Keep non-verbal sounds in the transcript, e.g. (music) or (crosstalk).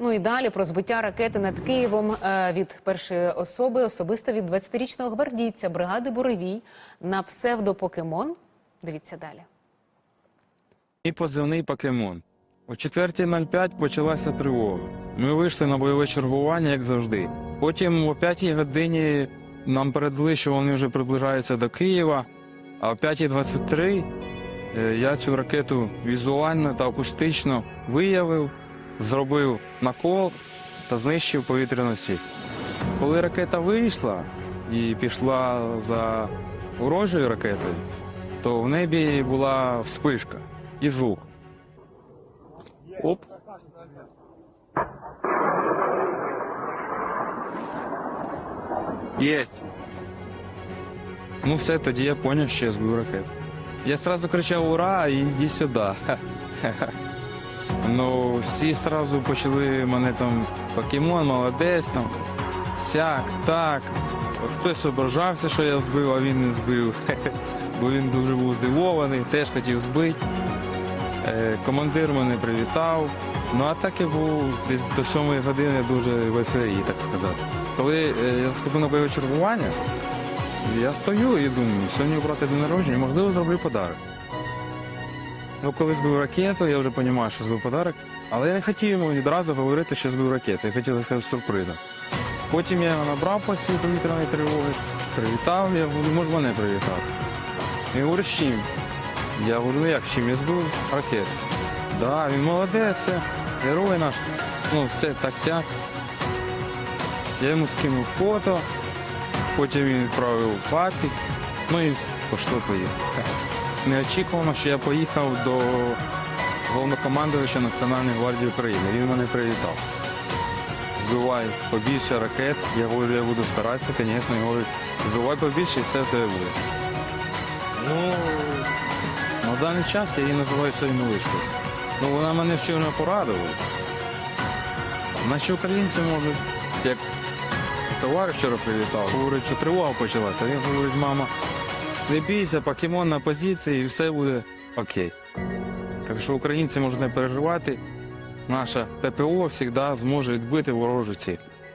Ну і далі про збиття ракети над Києвом е, від першої особи, особисто від 20-річного гвардійця бригади Буревій на псевдопокемон. Дивіться далі. І позивний покемон. О 4.05 почалася тривога. Ми вийшли на бойове чергування, як завжди. Потім о 5 годині нам передали, що вони вже приближаються до Києва. А о 5.23 е, я цю ракету візуально та акустично виявив, зробив накол та знищив повітряну ціль. Коли ракета вийшла і пішла за ворожою ракетою, то в небі була вспишка і звук. Оп. Єсть. Ну все, тоді я зрозумів, що я збив ракету. Я одразу кричав ура і йди сюди. (laughs) Ну, всі одразу почали мене там покемон, молодець там. Сяк, так. Хтось ображався, що я збив, а він не збив. (laughs) Бо він дуже був здивований, теж хотів збити. Е, Командир мене привітав. Ну а так я був десь до 7 години дуже в ефірі, так сказати. Коли е, я заступив на бойове чергування, я стою і думаю, сьогодні у брата день народження, можливо, зроблю подарок. Ну, коли збив ракету, я вже розумію, що збив подарок, але я не хотів йому відразу говорити, що збив ракету, я хотів сказати сюрпризом. Потім я його набрав по повітряної тривоги, привітав, я говорю, може мене привітати. Він говорить, з чим? Я говорю, ну як з чим? Я збив ракету. Да, він молодець, герой наш. Ну, все так сяк. Я йому скинув фото, потім він відправив папі, ну і пішло поїхав. Неочікувано, що я поїхав до головнокомандувача Національної гвардії України. Він мене привітав. Збивай побільше ракет. Я говорю, я буду старатися, звісно, я говорю, збивай побільше і все тебе буде. Ну, на даний час я її називаю своєю миличкою. Ну, вона мене вчора порадувала. Наші українці можуть, як товариш вчора привітав, говорить, що тривога почалася. Він говорить, мама, не бійся, покемон на позиції і все буде окей. Так що українці можуть не переживати. Наша ППО завжди зможе відбити ворожу ціль.